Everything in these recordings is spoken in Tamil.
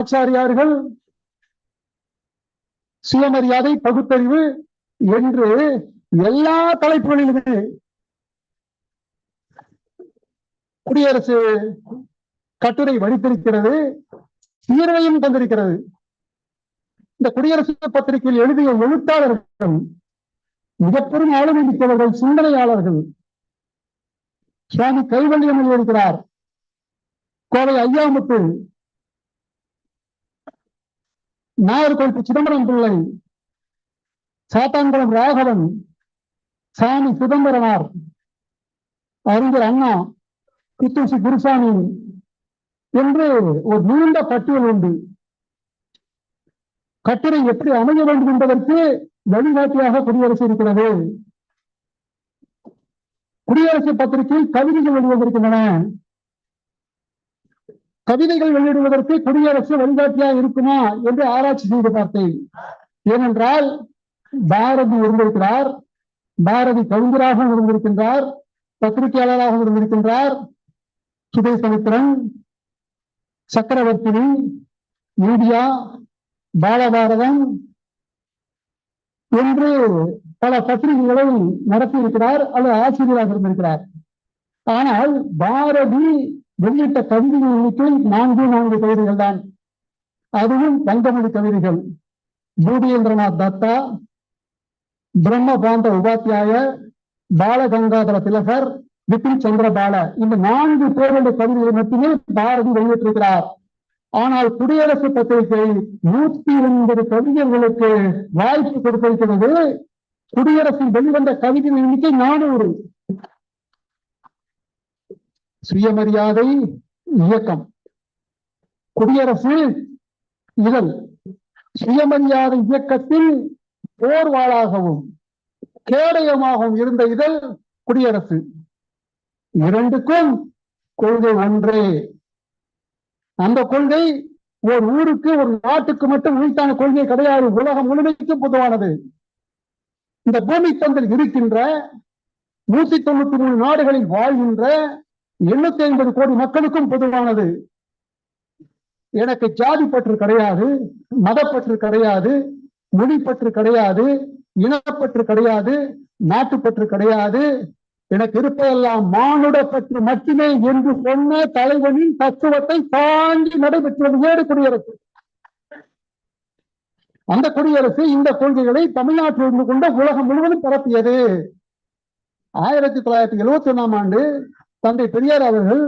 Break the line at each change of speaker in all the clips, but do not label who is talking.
ஆச்சாரியார்கள் சுயமரியாதை பகுத்தறிவு என்று எல்லா தலைப்புகளிலுமே குடியரசு கட்டுரை வடித்திருக்கிறது தீர்வையும் தந்திருக்கிறது. இந்த குடியரசு பத்திரிகையில் எழுதிய எழுத்தாளர்கள் மிகப்பெரும் ஆளுமை மிக்கவர்கள் சிந்தனையாளர்கள். சுவாமி கைவல்யம் எழுதியிருக்கிறார் கோவை ஐயாமுத்து நாகர்கோவில் சிதம்பரம் பிள்ளை சாத்தான்குளம் ராகவன் சாமி சிதம்பரனார் அறிஞர் அண்ணா கித்தூசி குருசாமி என்று ஒரு நீண்ட பட்டியல் உண்டு. கட்டுரை எப்படி அமைய வேண்டும் என்பதற்கு வழிகாட்டியாக குடியரசு இருக்கிறது. குடியரசு பத்திரிகையில் கவிதைகள் வெளிவந்திருக்கின்றன. கவிதைகள் வெளியிடுவதற்கு குடியரசு வழிகாட்டியா இருக்குமா என்று ஆராய்ச்சி செய்து பார்த்தேன். ஏனென்றால் பாரதி இருந்திருக்கிறார். பாரதி கவிஞராக இருந்திருக்கின்றார். பத்திரிகையாளராக இருந்திருக்கின்றார். சுதேசமித்திரன் சக்கரவர்த்தினி மீடியா பாலபாரதம் என்று பல பத்திரிகைகளை நடத்தியிருக்கிறார் அல்லது ஆசிரியராக இருந்திருக்கிறார். ஆனால் பாரதி வெளியிட்ட கவிதைகள் எண்ணிக்கை நான்கு நான்கு கவிதைகள் தான். அதுவும் தங்கமொழி கவிதைகள். பூதேந்திரநாத் தத்தா பிரம்மபாந்த உபாத்தியாய பாலகங்காதர திலகர் விபின் சந்திரபால இந்த நான்கு பேருடைய கவிதைகளை மட்டுமே பாரதி வெளியிட்டிருக்கிறார். ஆனால் குடியரசு பத்திரிகை நூத்தி ஒன்பது கவிஞர்களுக்கு வாய்ப்பு கொடுத்திருக்கிறது. குடியரசில் வெளிவந்த கவிதை எண்ணிக்கை நானூறு. சுயமரியாதை இயக்கம். குடியரசு இதழ். சுயமரியாதை இயக்கத்தில் போர்வாளாகவும் கேடயமாகவும் இருந்த இதழ் குடியரசு. இரண்டுக்கும் கொள்கை ஒன்றே. அந்த கொள்கை ஒரு ஊருக்கு ஒரு நாட்டுக்கு மட்டும் உரித்தான கொள்கை கிடையாது. உலகம் முழுமைக்கும் பொதுவானது. இந்த பூமி தந்தில் இருக்கின்ற நூத்தி தொண்ணூத்தி மூணு நாடுகளில் வாழ்கின்ற எண்ணூத்தி ஐம்பது கோடி மக்களுக்கும் பொதுவானது. எனக்கு ஜாதி பற்று கிடையாது மதப்பற்று கிடையாது மொழி பற்று கிடையாது இனப்பற்று கிடையாது நாட்டுப்பற்று கிடையாது. எனக்கு இருப்பதெல்லாம் மானுட பற்று மட்டுமே என்று சொன்ன தலைவனின் தத்துவத்தை தாண்டி நடைபெற்றது ஏடு குடியரசு. அந்த குடியரசு இந்த கொள்கைகளை தமிழ்நாட்டில் இருந்து கொண்டு உலகம் முழுவதும் பரப்பியது. ஆயிரத்தி தொள்ளாயிரத்தி எழுபத்தி ஒண்ணாம் ஆண்டு தந்தை பெரியார் அவர்கள்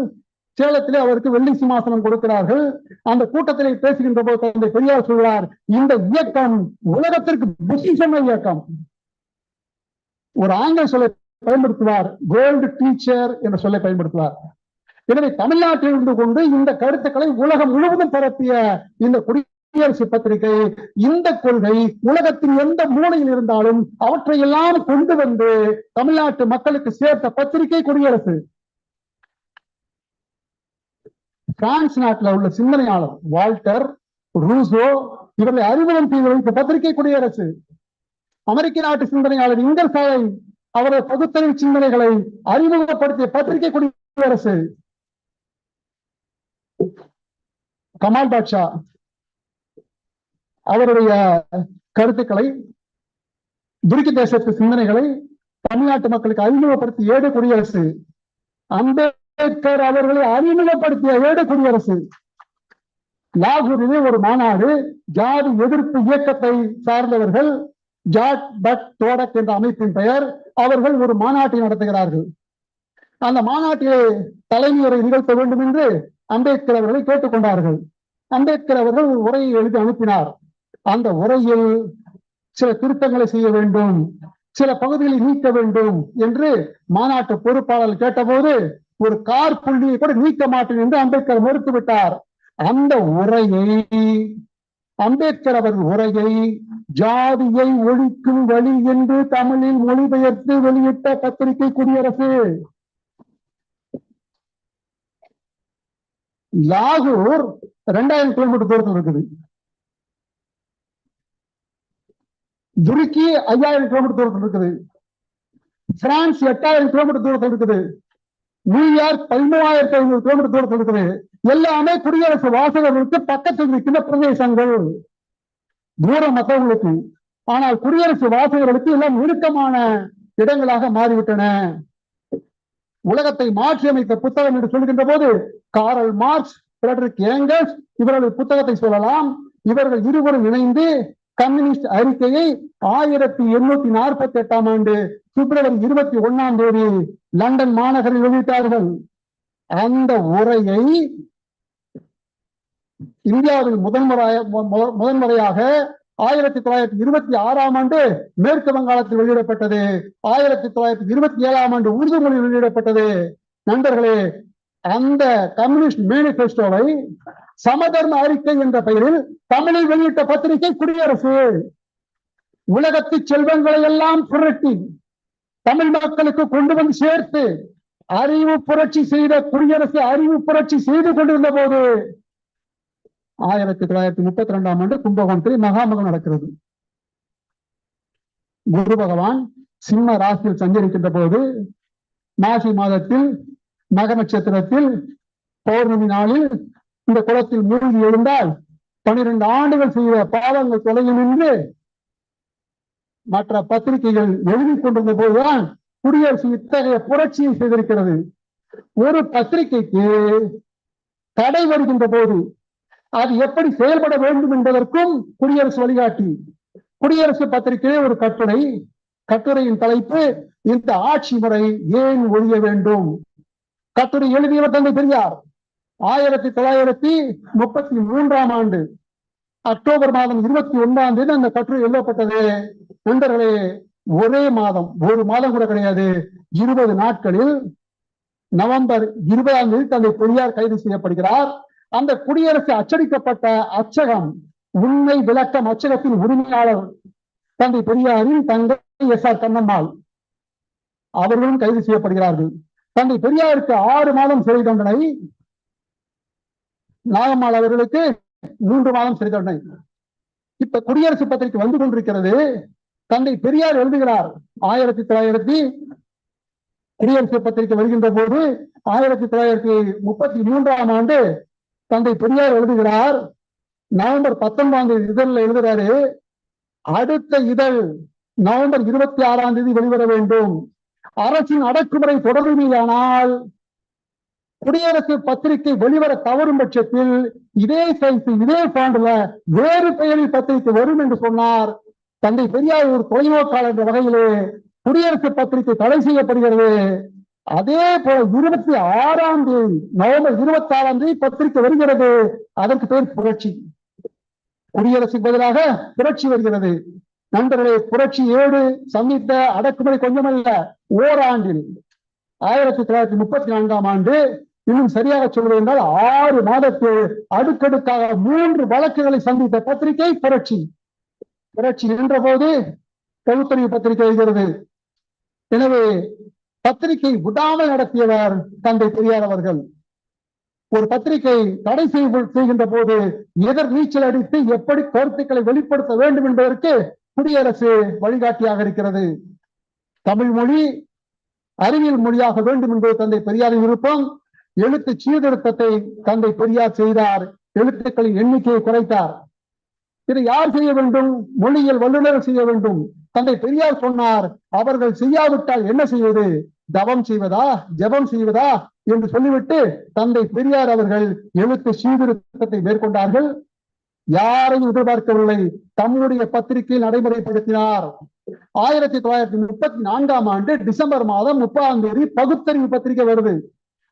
சேலத்திலே அவருக்கு வெள்ளி சிம்மாசனம் கொடுக்கிறார்கள். அந்த கூட்டத்திலே பேசுகின்ற போது தந்தை பெரியார் சொல்கிறார் இந்த இயக்கம் உலகத்திற்கு புத்தி சொன்ன இயக்கம். ஒரு ஆங்கில சொல்லை பயன்படுத்துவார் கோல்டு டீச்சர் என்ற சொல்லை பயன்படுத்துவார். எனவே தமிழ்நாட்டில் இருந்து கொண்டு இந்த கருத்துக்களை உலகம் முழுவதும் பரப்பிய இந்த குடியரசு பத்திரிகை இந்த கொள்கை உலகத்தின் எந்த மூலையில் இருந்தாலும் அவற்றையெல்லாம் கொண்டு வந்து தமிழ்நாட்டு மக்களுக்கு சேர்த்த பத்திரிகை குடியரசு. பிரான்ஸ் நாட்டில் உள்ள சிந்தனையாளர் வால்டர் ரூசோ இவர்களை அறிமுகம் செய்து வைத்த பத்திரிகை குடியரசு. அமெரிக்க நாட்டு சிந்தனையாளர் இங்கல் சாலை அவரது பகுத்தறிவு சிந்தனைகளை அறிமுகப்படுத்திய பத்திரிகை குடியரசு. கமால் பாட்ஷா அவருடைய கருத்துக்களை துருக்கி தேசத்து சிந்தனைகளை தமிழ்நாட்டு மக்களுக்கு அறிமுகப்படுத்திய ஏடு குடியரசு. அம்பேத்கர் அவர்களை அறிமுகப்படுத்திய வேடு குடியரசு. லாகூரிலே ஒரு மாநாடு ஜாதி எதிர்ப்பு இயக்கத்தை சார்ந்தவர்கள் ஜாட் பட் தோடக் என்ற அமைப்பின் பெயர் அவர்கள் ஒரு மாநாட்டை நடத்துகிறார்கள். அந்த மாநாட்டிலே தலைமையுரை நிகழ்த்த வேண்டும் என்று அம்பேத்கர் அவர்களை கேட்டுக்கொண்டார்கள் அம்பேத்கர் அவர்கள் ஒரு உரையை எழுதி அனுப்பினார். அந்த உரையில் சில திருத்தங்களை செய்ய வேண்டும் சில பகுதிகளை நீக்க வேண்டும் என்று மாநாட்டு பொறுப்பாளர் கேட்டபோது ஒரு கார் புள்ளியை கூட நீக்க மாட்டேன் என்று அம்பேத்கர் மறுத்துவிட்டார். அந்த உரையை அம்பேத்கர் அவர் உரையை ஜாதியை ஒழிக்கும் வழி என்று தமிழில் மொழிபெயர்த்து வெளியிட்ட பத்திரிகை குடியரசு லாகூர் இரண்டாயிரம் கிலோமீட்டர் தூரத்தில் இருக்குது. துருக்கி ஐயாயிரம் கிலோமீட்டர் தூரத்தில் இருக்குது. பிரான்ஸ் எட்டாயிரம் கிலோமீட்டர் தூரத்தில் இருக்குது. நியூயார்க் பதிமூவாயிரத்தி ஐநூறு கிலோமீட்டர் தூரத்தில் இருக்குது. எல்லாமே குடியரசு வாசகர்களுக்கு பக்கத்தில் இருக்கின்ற பிரதேசங்கள். தூரம் மற்றவர்களுக்கு ஆனால் குடியரசு வாசகர்களுக்கு எல்லாம் நெருக்கமான இடங்களாக மாறிவிட்டன. உலகத்தை மாற்றி அமைத்த புத்தகம் என்று சொல்கின்ற போது காரல் மார்க்ஸ் பிரெட்ரிக் ஏங்கல்ஸ் இவர்கள் புத்தகத்தை சொல்லலாம். இவர்கள் இருவரும் இணைந்து கம்யூனிஸ்ட் அறிக்கையை ஆயிரத்தி எண்ணூத்தி நாற்பத்தி எட்டாம் ஆண்டு பிப்ரவரி இருபத்தி ஒண்ணாம் தேதி லண்டன் மாநகரில் வெளியிட்டார்கள் அந்த உரையை இந்தியாவில் முதன்முறைய முதன்முறையாக ஆயிரத்தி தொள்ளாயிரத்தி இருபத்தி ஆறாம் ஆண்டு மேற்கு வங்காளத்தில் வெளியிடப்பட்டது. ஆயிரத்தி தொள்ளாயிரத்தி இருபத்தி ஏழாம் ஆண்டு உருது மொழியில் வெளியிடப்பட்டது. நண்பர்களே அந்த கம்யூனிஸ்ட் மேனிபெஸ்டோவை சமதர்ம அறிக்கை என்ற பெயரில் தமிழில் வெளியிட்ட பத்திரிகை குடியரசு. உலகத்து செல்வங்களை எல்லாம் புரட்டி தமிழ் மக்களுக்கு கொண்டு வந்து சேர்த்து அறிவு புரட்சி செய்த குடியரசு அறிவு புரட்சி செய்து கொண்டிருந்த போது ஆயிரத்தி தொள்ளாயிரத்தி முப்பத்தி ரெண்டாம் ஆண்டு கும்பகோணத்தில் மகாமகம் நடக்கிறது. குரு பகவான் சிம்ம ராசியில் சஞ்சரிக்கின்ற போது மாசி மாதத்தில் மக நட்சத்திரத்தில் பௌர்ணமி நாளில் இந்த குளத்தில் மூழ்கி எழுந்தால் பனிரெண்டு ஆண்டுகள் செய்த பாவங்கள் தொலையும் என்று மற்ற பத்திரிகைகள் எழுதி கொண்டிருந்த போதுதான் குடியரசு இத்தகைய புரட்சியை செய்திருக்கிறது. ஒரு பத்திரிகைக்கு தடை வருகின்ற போது அது எப்படி செயல்பட வேண்டும் என்பதற்கும் குடியரசு வழிகாட்டி. குடியரசு பத்திரிகை ஒரு கட்டுரை கட்டுரையின் தலைப்பு இந்த ஆட்சி முறை ஏன் ஒழிய வேண்டும்? கட்டுரை எழுதியவர் தந்தை பெரியார். ஆயிரத்தி தொள்ளாயிரத்தி முப்பத்தி மூன்றாம் ஆண்டு அக்டோபர் மாதம் இருபத்தி ஒன்றாம் தேதி அந்த கட்டுரை எழுதப்பட்டது நண்பர்களே ஒரே மாதம் ஒரு மாதம் கூட கிடையாது. இருபது நாட்களில் நவம்பர் இருபதாம் தேதி தந்தை பெரியார் கைது செய்யப்படுகிறார். அந்த குடியரசு அச்சடிக்கப்பட்ட அச்சகம் உண்மை விளக்கம் அச்சகத்தின் உரிமையாளர் தந்தை பெரியாரின் தங்கை எஸ் ஆர் கண்ணம்மாள் அவர்களும் கைது செய்யப்படுகிறார்கள். தந்தை பெரியாருக்கு ஆறு மாதம் சிறை தண்டனை. நாகம்மாள் அவர்களுக்கு மூன்று மாதம் சிறை தண்டனை. இப்ப குடியரசு பத்திரிகை வந்து கொண்டிருக்கிறது. தந்தை பெரியார் எழுதுகிறார். ஆயிரத்தி தொள்ளாயிரத்தி குடியரசு பத்திரிகை வருகின்ற போது ஆயிரத்தி தொள்ளாயிரத்தி முப்பத்தி மூன்றாம் ஆண்டு தந்தை பெரியார் எழுதுகிறார். நவம்பர் பத்தொன்பதாம் தேதி இதழில் எழுதுறாரு. அடுத்த இதழ் நவம்பர் இருபத்தி ஆறாம் தேதி வெளிவர வேண்டும். அரசின் அடக்குமுறை தொடருமையானால் குடியரசு பத்திரிகை வெளிவர தவறும் பட்சத்தில் இதே சைஸ் இதே பாண்டுல வேறு பெயரில் பத்திரிகை வரும் என்று சொன்னார். தந்தை பெரியார் ஒரு தொலைநோக்காளர் என்ற வகையிலே குடியரசு பத்திரிகை தடை செய்யப்படுகிறது. அதே போல இருபத்தி ஆறாம் தேதி நவம்பர் இருபத்தி ஆறாம் தேதி பத்திரிகை வருகிறது. அதற்கு பேர் புரட்சி. குடியரசுக்கு பதிலாக புரட்சி வருகிறது. நண்பர்களே புரட்சி ஏடு சந்தித்த அடக்குமுறை கொஞ்சமல்ல. ஓராண்டில் ஆயிரத்தி தொள்ளாயிரத்தி முப்பத்தி நான்காம் ஆண்டு இன்னும் சரியாக சொல்வது என்றால் ஆறு மாதத்தில் அடுக்கடுக்காக மூன்று வழக்குகளை சந்தித்த பத்திரிகை புரட்சி. புரட்சி நின்ற போது பகுத்தறிவு பத்திரிகை எழுகிறது. எனவே பத்திரிகை விடாமல் நடத்தியவர் தந்தை பெரியார் அவர்கள். ஒரு பத்திரிகை தடை செய்கின்ற போது எதிர் நீச்சல் அடித்து எப்படி கருத்துக்களை வெளிப்படுத்த வேண்டும் என்பதற்கு குடியரசு வழிகாட்டியாக இருக்கிறது. தமிழ் மொழி அறிவியல் மொழியாக வேண்டும் என்பது தந்தை பெரியாரின் விருப்பம். எழுத்து சீர்திருத்தத்தை தந்தை பெரியார் செய்தார். எழுத்துக்களின் எண்ணிக்கையை குறைத்தார். இதை யார் செய்ய வேண்டும்? மொழியியல் வல்லுநர்கள் செய்ய வேண்டும். தந்தை பெரியார் சொன்னார் அவர்கள் செய்யாவிட்டால் என்ன செய்வது? தவம் செய்வதா? ஜெபம் செய்வதா? என்று சொல்லிவிட்டு தந்தை பெரியார் அவர்கள் எழுத்து சீர்திருத்தத்தை மேற்கொண்டார்கள். யாரையும் எதிர்பார்க்கவில்லை. தம்முடைய பத்திரிகையில் நடைமுறைப்படுத்தினார். ஆயிரத்தி தொள்ளாயிரத்தி முப்பத்தி நான்காம் ஆண்டு டிசம்பர் மாதம் முப்பதாம் தேதி பகுத்தறிவு பத்திரிகை வருது.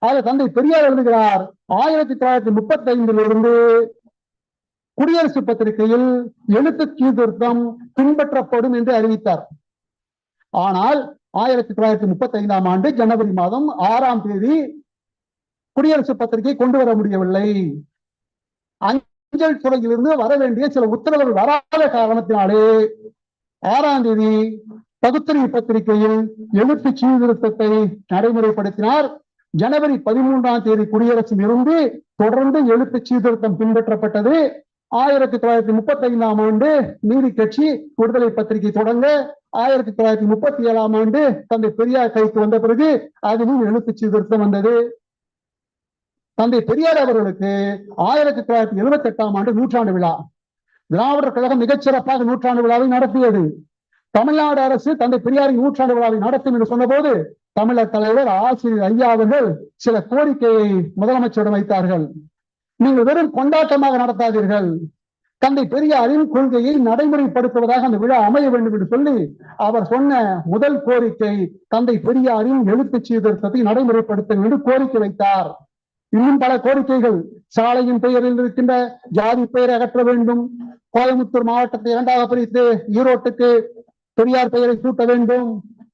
ஆக தந்தை பெரியார் எழுதுகிறார். ஆயிரத்தி தொள்ளாயிரத்தி முப்பத்தி ஐந்திலிருந்து குடியரசு பத்திரிகையில் எழுத்து சீர்திருத்தம் பின்பற்றப்படும் என்று அறிவித்தார். ஆனால் ஆயிரத்தி தொள்ளாயிரத்தி முப்பத்தி ஐந்தாம் ஆண்டு ஜனவரி மாதம் ஆறாம் தேதி குடியரசு பத்திரிகை கொண்டு வர முடியவில்லை. அஞ்சல் துறையிலிருந்து வர வேண்டிய சில உத்தரவுகள் வராத காரணத்தினாலே ஆறாம் தேதி பகுத்தறிவு பத்திரிகையில் எழுத்து சீர்திருத்தத்தை நடைமுறைப்படுத்தினார். ஜனவரி பதிமூன்றாம் தேதி குடியரசில் இருந்து தொடர்ந்து எழுத்து சீர்திருத்தம் பின்பற்றப்பட்டது. ஆயிரத்தி தொள்ளாயிரத்தி முப்பத்தி ஐந்தாம் ஆண்டு நீதி கட்சி விடுதலை பத்திரிகை தொடங்க ஆயிரத்தி தொள்ளாயிரத்தி முப்பத்தி ஏழாம் ஆண்டு தந்தை பெரியார் கைக்கு வந்த பிறகு அதிலும் எழுத்து சீர்திருத்தம் வந்தது. தந்தை பெரியார் அவர்களுக்கு ஆயிரத்தி தொள்ளாயிரத்தி எழுபத்தி எட்டாம் ஆண்டு நூற்றாண்டு விழா. திராவிடர் கழகம் மிகச்சிறப்பாக நூற்றாண்டு விழாவை நடத்தியது. தமிழ்நாடு அரசு தந்தை பெரியாரின் நூற்றாண்டு விழாவை நடத்தும் என்று சொன்னபோது தமிழர் தலைவர் ஆசிரியர் ஐயா அவர்கள் சில கோரிக்கையை முதலமைச்சரிடம் வைத்தார்கள். நீங்கள் வெறும் கொண்டாட்டமாக நடத்தாதீர்கள். தந்தை பெரியாரின் கொள்கையை நடைமுறைப்படுத்துவதாக அந்த விழா அமைய வேண்டும் என்று சொல்லி அவர் சொன்ன முதல் கோரிக்கை தந்தை பெரியாரின் எழுத்து சீர்திருத்தத்தை நடைமுறைப்படுத்த வேண்டும் கோரிக்கை வைத்தார். இன்னும் பல கோரிக்கைகள் சாலையின் பெயரில் இருக்கின்ற ஜாதி பெயரை அகற்ற வேண்டும். கோயம்புத்தூர் மாவட்டத்தை இரண்டாக பிரித்து ஈரோட்டுக்கு பெரியார் பெயரை சூட்ட வேண்டும்.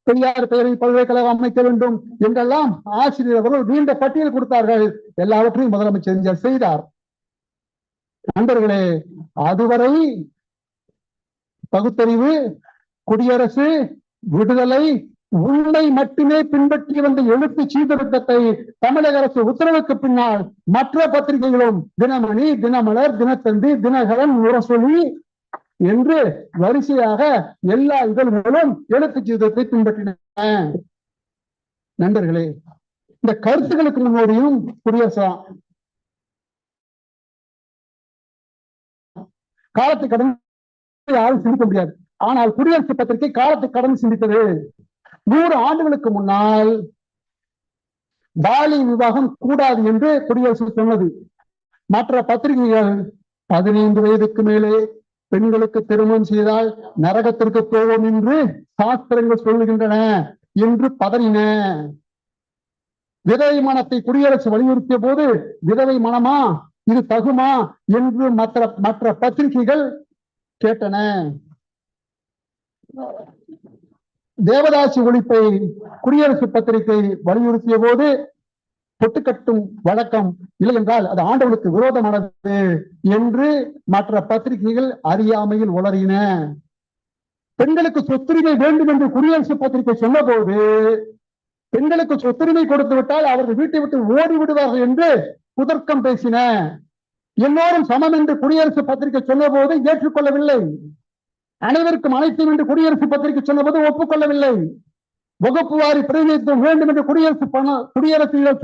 பெரியார் பெயரில் பல்கலைக்கழகம் அமைக்க வேண்டும் என்றெல்லாம் ஆசிரியர் அவர்கள் நீண்ட பட்டியல் கொடுத்தார்கள். எல்லாவற்றையும் முதலமைச்சர் செய்தார். நண்பர்களே அதுவரை பகுத்தறிவு குடியரசு விடுதலை உண்மை மட்டுமே பின்பற்றி வந்த எழுத்து சீர்திருத்தத்தை தமிழக அரசு உத்தரவுக்கு பின்னால் மற்ற பத்திரிகைகளும் தினமணி தினமலர் தினத்தந்தி தினகரன் முரசொலி என்று வரிசையாக எல்லா இதழ்களும் எழுத்து ஜீவிதத்தை பின்பற்றின. நண்பர்களே இந்த கருத்துக்களுக்கு முன்னோடியும் குடியரசு. காலத்தை கடந்து யாரும் சிந்திக்க முடியாது. ஆனால் குடியரசு பத்திரிகை காலத்தை கடந்து சிந்தித்தது. நூறு ஆண்டுகளுக்கு முன்னால் பாலி விவாகம் கூடாது என்று குடியரசு சொன்னது. மற்ற பத்திரிகைகள் பதினைந்து வயதுக்கு மேலே பெண்களுக்கு திருமணம் செய்தால் நரகத்திற்கு போவோம் என்று சாஸ்திரங்கள் சொல்லுகின்றன என்று பதறின. விதவை மனத்தை குடியரசு வலியுறுத்திய போது விதவை மனமா? இது தகுமா? என்று மற்ற மற்ற பத்திரிகைகள் கேட்டன. தேவதாசி ஒழிப்பை குடியரசு பத்திரிகை வலியுறுத்திய போது பொட்டுக்கட்டும் வழக்கம் இல்லை என்றால் அது ஆண்டவனுக்கு விரோதமானது என்று மற்ற பத்திரிகைகள் அறியாமையில் உளறின. பெண்களுக்கு சொத்துரிமை வேண்டும் என்று குடியரசு பத்திரிகை சொன்னபோது பெண்களுக்கு சொத்துரிமை கொடுத்து விட்டால் அவர்கள் வீட்டை விட்டு ஓடி விடுவார்கள் என்று குதர்க்கம் பேசின. எல்லோரும் சமம் என்று குடியரசு பத்திரிகை சொன்னபோது ஏற்றுக்கொள்ளவில்லை. அனைவருக்கும் அனைத்தும் என்று குடியரசு பத்திரிகை சொன்னபோது ஒப்புக்கொள்ளவில்லை. வகுப்பு வாரி பிரதிநிதித்துவம் வேண்டும் என்று குடியரசு பண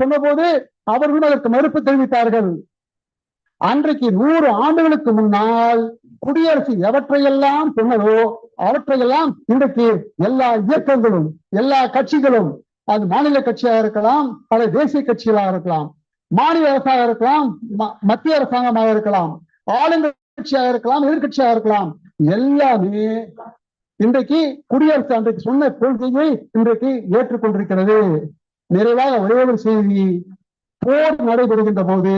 சொன்னபோது அவர்களும் அதற்கு மறுப்பு தெரிவித்தார்கள். அன்றைக்கு நூறு ஆண்டுகளுக்கு முன்னால் குடியரசு எவற்றையெல்லாம் சொன்னதோ அவற்றையெல்லாம் இன்றைக்கு எல்லா இயக்கங்களும் எல்லா கட்சிகளும் அது மாநில கட்சியாக இருக்கலாம் பல தேசிய கட்சிகளாக இருக்கலாம் மாநில அரசாக இருக்கலாம் மத்திய அரசாங்கமாக இருக்கலாம் ஆளுங்கட்சியாக இருக்கலாம் எதிர்கட்சியாக இருக்கலாம் எல்லாமே இன்றைக்கு குடியரசு அன்றைக்கு சொன்ன கொள்கையை இன்றைக்கு ஏற்றுக்கொண்டிருக்கிறது. நிறைவாக ஒரே ஒரு செய்தி போர் நடைபெறுகின்ற போது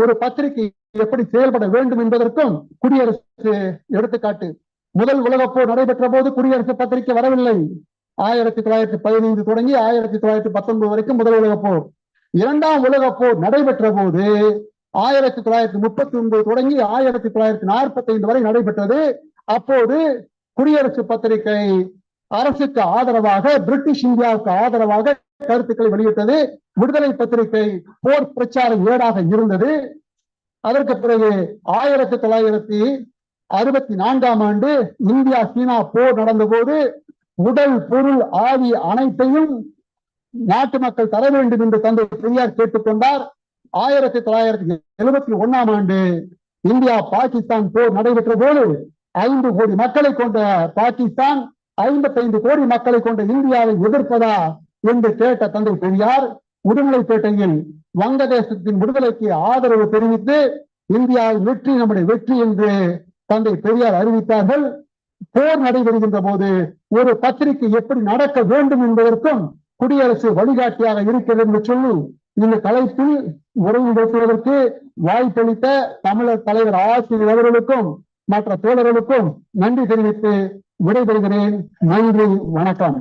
ஒரு பத்திரிகை எப்படி செயல்பட வேண்டும் என்பதற்கும் குடியரசு எடுத்துக்காட்டு. முதல் உலக போர் நடைபெற்ற போது குடியரசு பத்திரிகை வரவில்லை. ஆயிரத்தி தொள்ளாயிரத்தி பதினைந்து தொடங்கி ஆயிரத்தி தொள்ளாயிரத்தி பத்தொன்பது வரைக்கும் முதல் உலக போர். இரண்டாம் உலக போர் நடைபெற்ற போது ஆயிரத்தி தொள்ளாயிரத்தி முப்பத்தி ஒன்பது தொடங்கி ஆயிரத்தி தொள்ளாயிரத்தி நாற்பத்தி ஐந்து வரை நடைபெற்றது. அப்போது குடியரசு பத்திரிகை அரசுக்கு ஆதரவாக பிரிட்டிஷ் இந்தியாவுக்கு ஆதரவாக கருத்துக்களை வெளியிட்டது. விடுதலை பத்திரிகை போர் பிரச்சார ஏடாக இருந்தது. அதற்கு பிறகு ஆயிரத்தி தொள்ளாயிரத்தி அறுபத்தி நான்காம் ஆண்டு இந்தியா சீனா போர் நடந்த போது உடல் பொருள் ஆவி அனைத்தையும் நாட்டு மக்கள் தர வேண்டும் என்று தந்தை பெரியார் கேட்டுக்கொண்டார். ஆயிரத்தி தொள்ளாயிரத்தி எழுபத்தி ஒன்னாம் ஆண்டு இந்தியா பாகிஸ்தான் போர் நடைபெற்ற போது ஐந்து கோடி மக்களை கொண்ட பாகிஸ்தான் ஐம்பத்தைந்து கோடி மக்களை கொண்ட இந்தியாவை எதிர்ப்பதா என்று கேட்ட தந்தை பெரியார் உடுமலைப்பேட்டையில் வங்கதேசத்தின் விடுதலைக்கு ஆதரவு தெரிவித்து இந்தியாவின் வெற்றி நம்முடைய வெற்றி என்று தந்தை பெரியார் அறிவித்தார்கள். போர் நடைபெறுகின்ற போது ஒரு பத்திரிகை எப்படி நடக்க வேண்டும் என்பதற்கும் குடியரசு வழிகாட்டியாக இருக்கிறது என்று சொல்லி இந்த தலைப்பில் உறவு வாய்ப்பளித்த தமிழர் தலைவர் ஆசிரியர் அவர்களுக்கும் மற்ற தோழர்களுக்கும் நன்றி தெரிவித்து விடைபெறுகிறேன். நன்றி வணக்கம்.